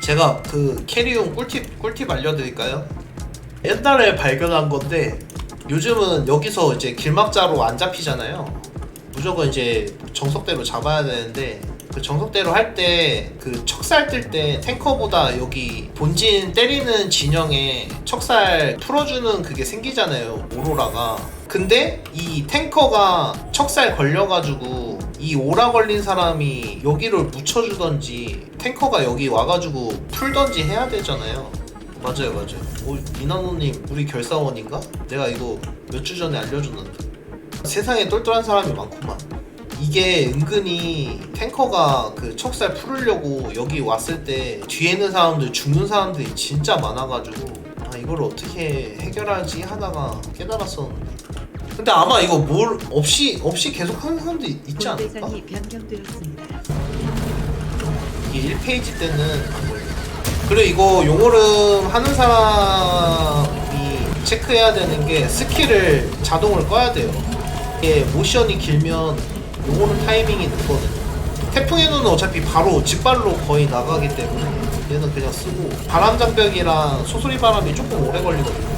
제가 그 캐리용 꿀팁 꿀팁 알려드릴까요? 옛날에 발견한 건데 요즘은 여기서 이제 길막자로 안 잡히잖아요. 무조건 이제 정석대로 잡아야 되는데 그 정석대로 할 때 그 척살 뜰 때 탱커보다 여기 본진 때리는 진영에 척살 풀어주는 그게 생기잖아요 오로라가 근데 이 탱커가 척살 걸려가지고 이 오라 걸린 사람이 여기를 묻혀주던지 탱커가 여기 와가지고 풀던지 해야 되잖아요 맞아요 맞아요 오, 이나노님 우리 결사원인가? 내가 이거 몇 주 전에 알려줬는데 세상에 똘똘한 사람이 많구만. 이게 은근히 탱커가 그 척살 풀으려고 여기 왔을 때 뒤에 있는 사람들 죽는 사람들이 진짜 많아가지고 아 이걸 어떻게 해결하지 하다가 깨달았었는데 근데 아마 이거 뭘 없이 없이 계속 하는 사람도 있- 있지 않을까? 본대장이 변경되었습니다. 이게 1페이지 때는 안 걸려. 그리고 이거 용오름 하는 사람이 체크해야 되는 게 스킬을 자동을 꺼야 돼요. 이게 모션이 길면 용오름 타이밍이 늦거든요. 태풍의 눈은 어차피 바로 직발로 거의 나가기 때문에 얘는 그냥 쓰고 바람 장벽이랑 소소리 바람이 조금 오래 걸리거든요.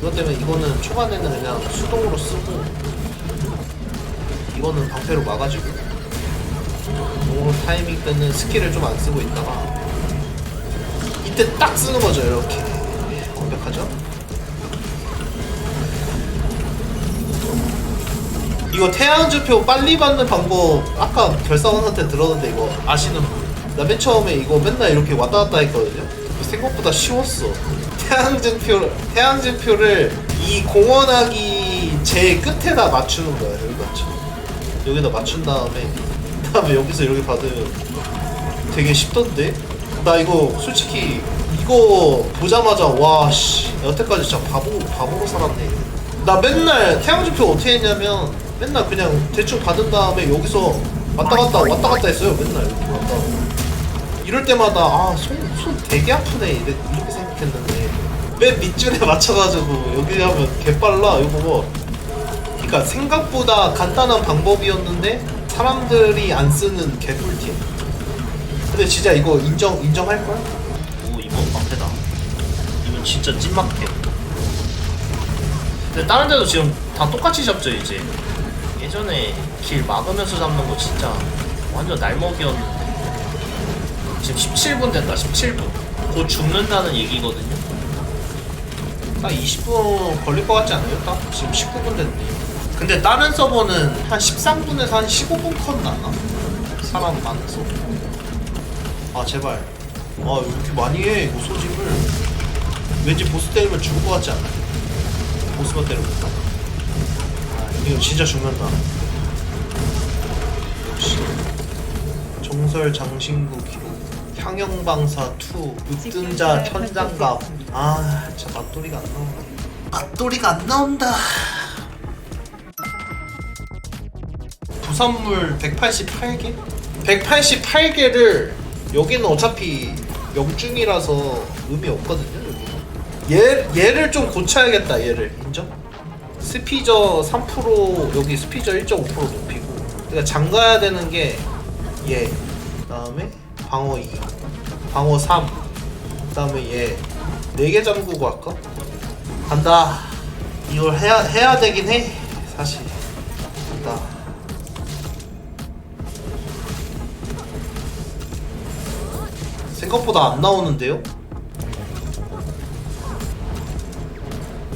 그것 때문에 이거는 초반에는 그냥 수동으로 쓰고 이거는 방패로 막아주고 요 타이밍 때는 스킬을 좀 안 쓰고 있다가 이때 딱 쓰는 거죠 이렇게 완벽하죠? 이거 태양주표 빨리 받는 방법 아까 결사원한 테 들었는데 이거 아시는 분? 나 맨 처음에 이거 맨날 이렇게 왔다 갔다 했거든요 생각보다 쉬웠어 태양진표, 태양진표를 이 공원하기 제일 끝에다 맞추는 거야 여기 맞춰 여기다 맞춘 다음에 다음에 여기서 이렇게 받으면 되게 쉽던데? 나 이거 솔직히 이거 보자마자 와씨 여태까지 진짜 바보 바보로 살았네. 나 맨날 태양지표 어떻게 했냐면 맨날 그냥 대충 받은 다음에 여기서 왔다 갔다 왔다 갔다 했어요. 맨날 왔다 갔다. 이럴 때마다 아손 손 되게 아프네 이렇게 생각했는데 맨 밑줄에 맞춰가지고 여기 하면 개빨라 이거 뭐 그러니까 생각보다 간단한 방법이었는데 사람들이 안 쓰는 개꿀팁. 근데 진짜 이거 인정 인정할 걸? 오 이거 막대다. 이건 진짜 찐막대. 근데 다른 데도 지금 다 똑같이 잡죠 이제. 예전에 길 막으면서 잡는 거 진짜 완전 날먹이었는데 지금 17분 된다 17분. 곧 죽는다는 얘기거든요. 딱 20분 걸릴 것 같지 않아요? 딱 지금 19분 됐네. 근데 다른 서버는 한 13분에서 한 15분 컷 나나? 사람 많아서. 아 제발. 아왜 이렇게 많이 해 이거 소집을. 왠지 보스 때리면 죽을 것 같지 않아? 보스가 때려볼까? 아 이거 진짜 죽는다. 역시 정설 장신구 기록. 향영방사 2 육등자 천장갑 아 진짜 맛돌이가 안 나오네 맛돌이가 안 나온다 부산물 188개? 188개를 여기는 어차피 명중이라서 의미 없거든요 여기는 얘, 얘를 좀 고쳐야겠다 얘를 인정? 스피저 3% 여기 스피저 1.5% 높이고 그러니까 장가야 되는 게 얘 그다음에 방어 2 방어 3 그 다음에 얘 4개 잠그고 할까? 간다 이걸 해야, 해야 되긴 해 사실 간다 생각보다 안 나오는데요?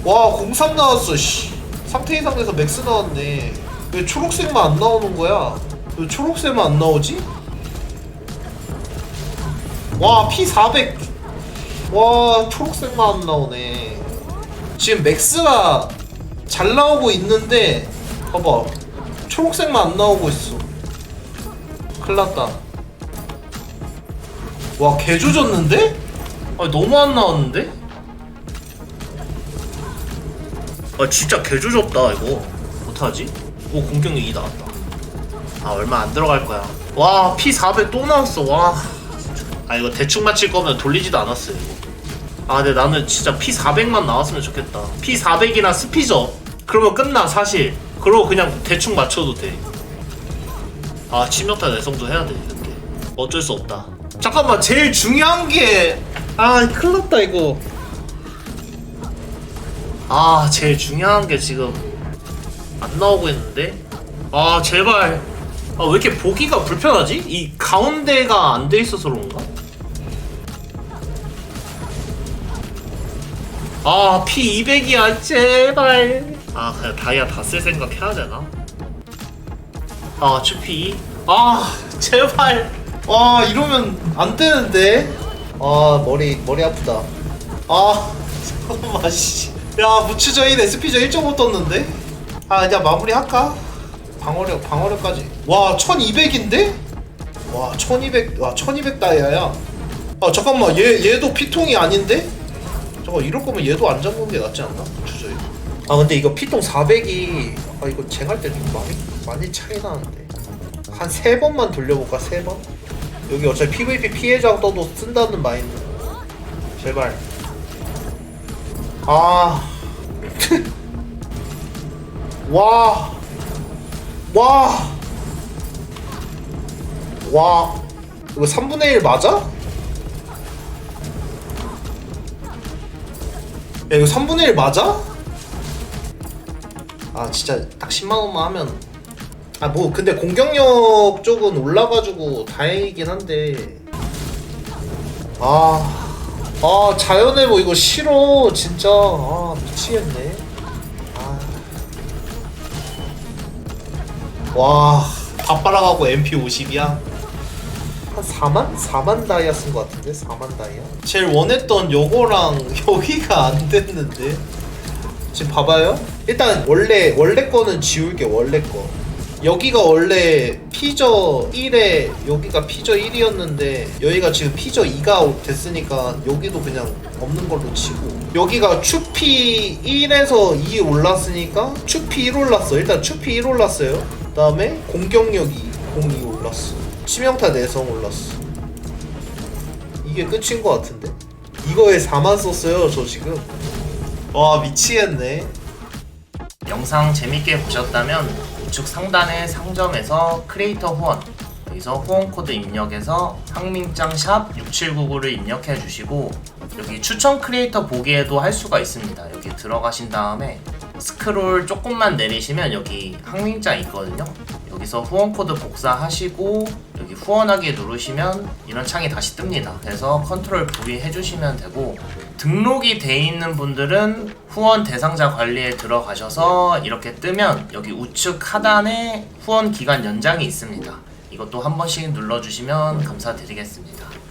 와, 03 나왔어, 씨. 상태 이상에서 맥스 나왔네. 왜 초록색만 안 나오는 거야? 왜 초록색만 안 나오지? 와, P400. 와, 초록색만 안 나오네. 지금 맥스가 잘 나오고 있는데, 봐봐. 초록색만 안 나오고 있어. 큰일 났다. 와, 개 조졌는데? 아니, 너무 안 나왔는데? 아, 진짜 개 조졌다, 이거. 어떡하지? 오, 공격력 2 나왔다. 아, 얼마 안 들어갈 거야. 와, P400 또 나왔어, 와. 아, 이거 대충 맞힐 거면 돌리지도 않았어요, 이거. 아, 근데 나는 진짜 P400만 나왔으면 좋겠다. P400이나 스피저. 그러면 끝나, 사실. 그러고 그냥 대충 맞춰도 돼. 아, 치명타 내성도 해야 돼, 근데. 어쩔 수 없다. 잠깐만 제일 중요한 게아 큰일 났다 이거 아 제일 중요한 게 지금 안 나오고 있는데 아 제발 아 왜 이렇게 보기가 불편하지? 이 가운데가 안 돼 있어서 그런가? 아 P200이야 제발. 아 그냥 다이아 다 쓸 생각 해야 되나? 아 추피 아 제발. 와 이러면 안 되는데. 아 머리 머리 아프다. 아 잠깐만 씨 야 무추저인 SP저 1.5 떴는데? 아 그냥 마무리 할까 방어력 방어력까지. 와 1200인데? 와 1200 와 1200 다이아야. 아 잠깐만 얘 얘도 피통이 아닌데? 잠깐 이럴 거면 얘도 안 잡는 게 낫지 않나? 무추저인 아 근데 이거 피통 400이 아 이거 쟁할 때 좀 많이 많이 차이 나는데. 한 세 번만 돌려볼까 세 번? 여기 어차피 PVP 피해자 떠도 쓴다는 마인드. 제발. 아. 와. 와. 와. 이거 3분의 1 맞아? 야, 이거 3분의 1 맞아? 아, 진짜 딱 10만원만 하면. 아, 뭐, 근데 공격력 쪽은 올라가지고 다행이긴 한데. 아. 아, 자연의 뭐 이거 싫어. 진짜. 아, 미치겠네. 와, 다 빨아가고 MP 50이야? 한 4만? 4만 다이아 쓴 것 같은데? 4만 다이아? 제일 원했던 요거랑 여기가 안 됐는데? 지금 봐봐요. 일단 원래 원래 거는 지울게 원래 거. 여기가 원래 피저 1에 여기가 피저 1이었는데 여기가 지금 피저 2가 됐으니까 여기도 그냥 없는 걸로 치고 여기가 추피 1에서 2 올랐으니까 추피 1 올랐어 일단 추피 1 올랐어요 그 다음에 공격력이 02 올랐어. 치명타 내성 올랐어. 이게 끝인 것 같은데? 이거에 4만 썼어요 저 지금. 와 미치겠네. 영상 재밌게 보셨다면 우측 상단의 상점에서 크리에이터 후원 여기서 후원 코드 입력해서 황민짱 샵 6799를 입력해 주시고 여기 추천 크리에이터 보기에도 할 수가 있습니다. 여기 들어가신 다음에 스크롤 조금만 내리시면 여기 항민짱 있거든요. 여기서 후원 코드 복사하시고 여기 후원하기 누르시면 이런 창이 다시 뜹니다. 그래서 컨트롤 V 해주시면 되고 등록이 돼 있는 분들은 후원 대상자 관리에 들어가셔서 이렇게 뜨면 여기 우측 하단에 후원 기간 연장이 있습니다. 이것도 한 번씩 눌러주시면 감사드리겠습니다.